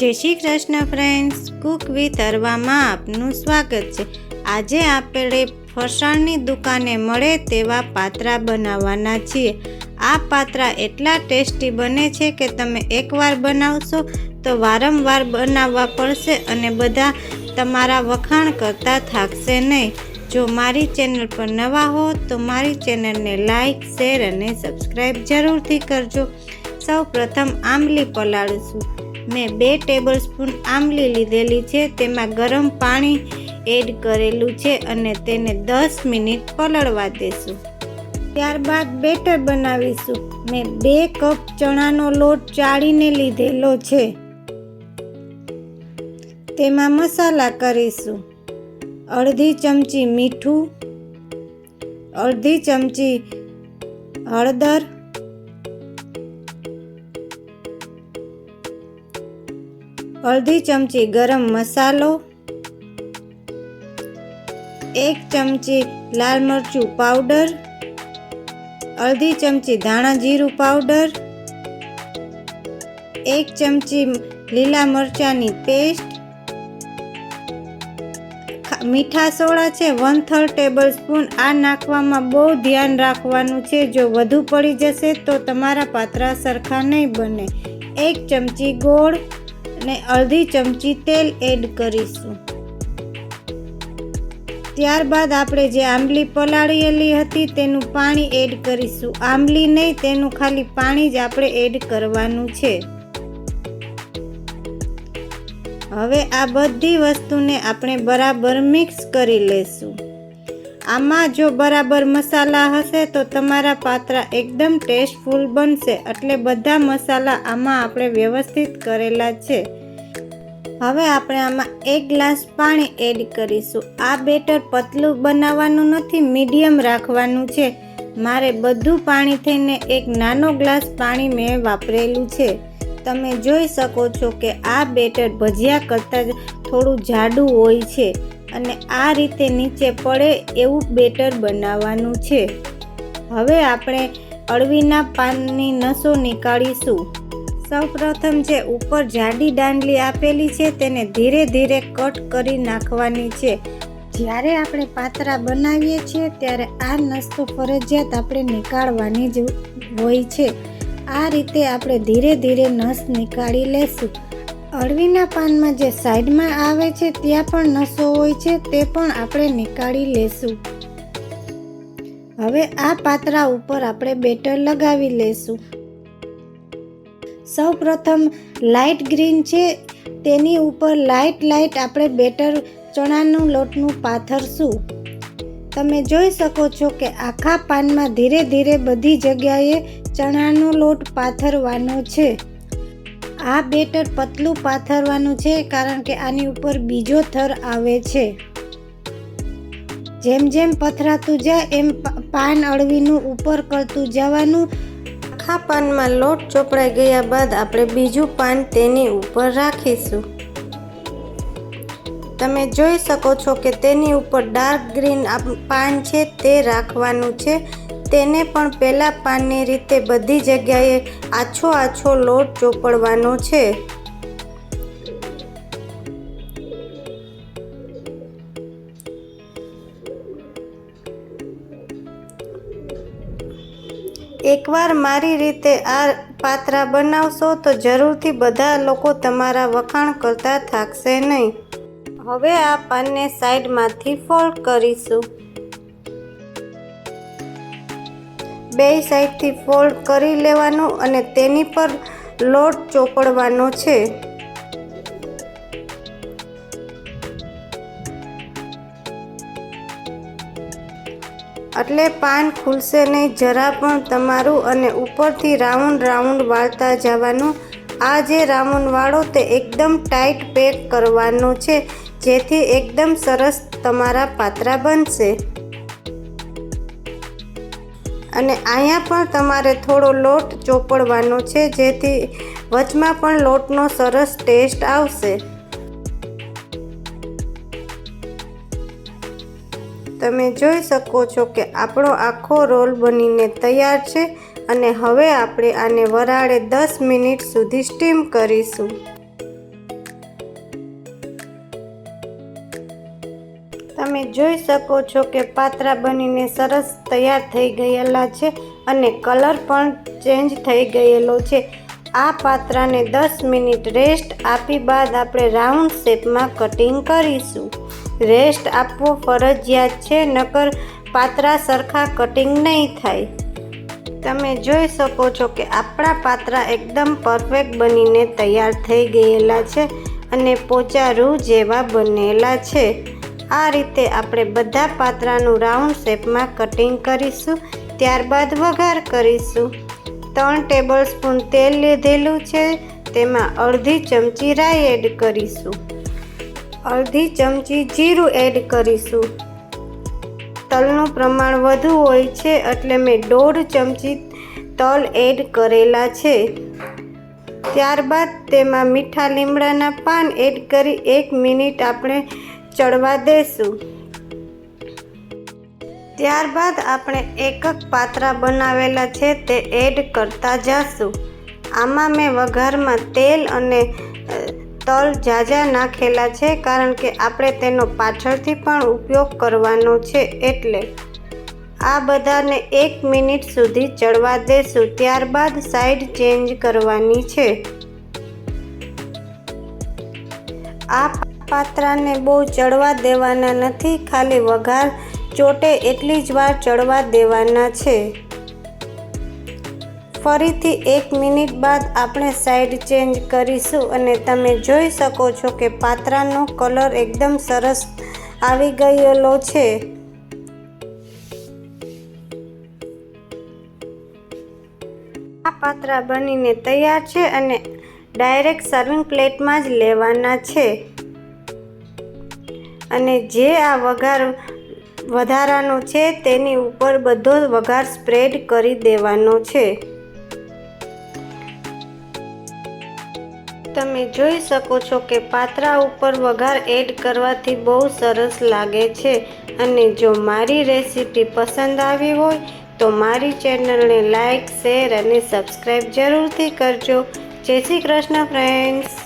જય Shri Krishna friends cook with અરવામાં આપનું સ્વાગત છે. આજે આપણે ફરસાણની દુકાને મળે તેવા પાત્રા બનાવવાના છીએ. આ પાત્રા એટલા ટેસ્ટી બને છે કે તમે એકવાર બનાવશો તો વારંવાર બનાવવા પડશે અને બધા તમારા વખાણ કરતા થાકશે નહીં. જો મારી ચેનલ પર નવા હો તો મારી ચેનલને લાઈક, શેર અને સબસ્ક્રાઈબ જરૂરથી કરજો. સૌ પ્રથમ આંબલી પલાળીશું. મેં બે ટેબલ સ્પૂન આમલી લીધેલી છે, તેમાં ગરમ પાણી એડ કરેલું છે અને તેને દસ મિનિટ પલળવા દેશું. ત્યારબાદ બેટર બનાવીશું. મેં બે કપ ચણાનો લોટ ચાળીને લીધેલો છે. તેમાં મસાલા કરીશું. અડધી ચમચી મીઠું, અડધી ચમચી હળદર અડધી ચમચી ગરમ મસાલો, એક ચમચી લાલ મરચું પાવડર, અડધી ચમચી ધાણા જીરું પાવડર, એક ચમચી લીલા મરચાંની પેસ્ટ મીઠા સોડા છે, વન થર્ડ ટેબલ સ્પૂન. આ નાખવામાં બહુ ધ્યાન રાખવાનું છે. જો વધુ પડી જશે તો તમારા પાત્રા સરખા નહીં બને. એક ચમચી ગોળ અને અડધી ચમચી તેલ એડ કરીશું. ત્યારબાદ આપણે જે આંબલી પલાળેલી હતી તેનું પાણી એડ કરીશું. આંબલી નહીં, તેનું ખાલી પાણી જ આપણે એડ કરવાનું છે. હવે આ બધી વસ્તુને આપણે બરાબર મિક્સ કરી લેશું. આમાં જો બરાબર મસાલા હશે તો તમારા પાત્રા એકદમ ટેસ્ટફુલ બનશે. એટલે બધા મસાલા આમાં આપણે વ્યવસ્થિત કરેલા છે. હવે આપણે આમાં એક ગ્લાસ પાણી એડ કરીશું. આ બેટર પતલું બનાવવાનું નથી, મીડિયમ રાખવાનું છે. મારે બધું પાણી થઈને એક નાનો ગ્લાસ પાણી મેં વાપરેલું છે. તમે જોઈ શકો છો કે આ બેટર ભજીયા કરતાં થોડું જાડું હોય છે અને આ રીતે નીચે પડે એવું બેટર બનાવવાનું છે. હવે આપણે અળવીના પાનની નસો નીકાળીશું. સૌપ્રથમ જે ઉપર જાડી દાંડલી આપેલી છે તેને ધીરે ધીરે કટ કરી નાખવાની છે. જ્યારે આપણે પાતરા બનાવીએ છીએ ત્યારે આ નસ્તો ફરજિયાત આપણે નીકાળવાની જ હોય છે. આ રીતે આપણે ધીરે ધીરે નસ નીકાળી લેશું. અળવીના પાનમાં જે સાઈડમાં આવે છે ત્યાં પણ નસો હોય છે તે પણ આપણે નીકાળી લેશું. હવે આ પાતરા ઉપર આપણે બેટર લગાવી લેશું. સૌ પ્રથમ લાઇટ ગ્રીન છે, તેની ઉપર લાઇટ લાઇટ આપણે બેટર ચણાનું લોટનું પાથરશું તમે જોઈ શકો છો કે આખા પાનમાં ધીરે ધીરે બધી જગ્યાએ ચણાનો લોટ પાથરવાનો છે. આ બેટર પતલું પાથરવાનું છે કારણ કે આની ઉપર બીજો થર આવે છે. જેમ જેમ પથરાતું જાય એમ પાન અળવીનું ઉપર કરતું જવાનું આખા પાનમાં લોટ ચોપડાઈ ગયા બાદ આપણે બીજું પાન તેની ઉપર રાખીશું. તમે જોઈ શકો છો કે તેની ઉપર ડાર્ક ગ્રીન પાન છે તે રાખવાનું છે. તેને પણ પહેલાં પાનની રીતે બધી જગ્યાએ આછો આછો લોટ ચોપડવાનો છે. એકવાર મારી રીતે આ પાત્રા બનાવશો તો જરૂરથી બધા લોકો તમારા વખાણ કરતા થાકશે નહીં. હવે આ પાનને સાઈડમાંથી ફોલ્ડ કરીશું. બે સાઈડથી ફોલ્ડ કરી લેવાનું અને તેની પર લોટ ચોપડવાનો છે. એટલે પાન ખુલશે નહીં. જરા પણ તમારું અને ઉપરથી રાઉન્ડ રાઉન્ડ વાળતા જવાનું. આ જે રાઉન્ડ વાળો તે એકદમ ટાઈટ પેક કરવાનો છે, જેથી એકદમ સરસ તમારા પાત્રા બનશે. અને અહીંયા પણ તમારે થોડો લોટ ચોપડવાનો છે, જેથી વચમાં પણ લોટનો સરસ ટેસ્ટ આવશે. તમે જોઈ શકો છો કે આપણો આખો રોલ બનીને તૈયાર છે અને હવે આપણે આને વરાળે દસ મિનિટ સુધી સ્ટીમ કરીશું. તમે જોઈ શકો છો કે પાત્રા બનીને સરસ તૈયાર થઈ ગયેલા છે અને કલર પણ ચેન્જ થઈ ગયેલો છે. આ પાત્રાને દસ મિનિટ રેસ્ટ આપી બાદ આપણે રાઉન્ડ શેપમાં કટિંગ કરીશું. રેસ્ટ આપવો ફરજિયાત છે, નકર પાત્રા સરખા કટિંગ નહીં થાય. તમે જોઈ શકો છો કે આપણા પાત્રા એકદમ પરફેક્ટ બનીને તૈયાર થઈ ગયેલા છે અને પોચા રૂ જેવા બનેલા છે. આ રીતે આપણે બધા પાત્રાનું રાઉન્ડ શેપમાં કટિંગ કરીશું, ત્યારબાદ વઘાર કરીશું. ત્રણ ટેબલ સ્પૂન તેલ લીધેલું છે, તેમાં અડધી ચમચી રાઈ એડ કરીશું. અડધી ચમચી જીરું એડ કરીશું. તલનું પ્રમાણ વધુ હોય છે એટલે મેં દોઢ ચમચી તલ એડ કરેલા છે. ત્યારબાદ તેમાં મીઠા લીમડાના પાન એડ કરી એક મિનિટ આપણે ચડવા દેશું. ત્યારબાદ આપણે એક એક પાત્રા બનાવેલા છે તે એડ કરતા જાશું. આમાં મેં વઘારમાં તેલ અને તલ ઝાઝા નાખેલા છે કારણ કે આપણે તેનો પાછળથી પણ ઉપયોગ કરવાનો છે એટલે આ બધાને એક મિનિટ સુધી ચડવા દેશું. ત્યારબાદ સાઈડ ચેન્જ કરવાની છે. આ પાત્રાને બહુ ચડવા દેવાના નથી, ખાલી વઘાર ચોટે એટલી જ વાર ચડવા દેવાના છે. ફરીથી એક મિનિટ બાદ આપણે સાઈડ ચેન્જ કરીશું અને તમે જોઈ શકો છો કે પાત્રાનો કલર એકદમ સરસ આવી ગયેલો છે. આ પાત્રા બનીને તૈયાર છે અને ડાયરેક્ટ સર્વિંગ પ્લેટમાં જ લેવાના છે. અને જે આ વઘાર વધારાનો છે તેની ઉપર બધો વઘાર સ્પ્રેડ કરી દેવાનો છે. તમે જોઈ શકો છો કે પાત્રા ઉપર વઘાર એડ કરવાથી બહુ સરસ લાગે છે. અને જો મારી રેસીપી પસંદ આવી હોય, તો મારી ચેનલને લાઈક, શેર અને સબસ્ક્રાઈબ જરૂરથી કરજો. જય શ્રી કૃષ્ણ ફ્રેન્ડ્સ.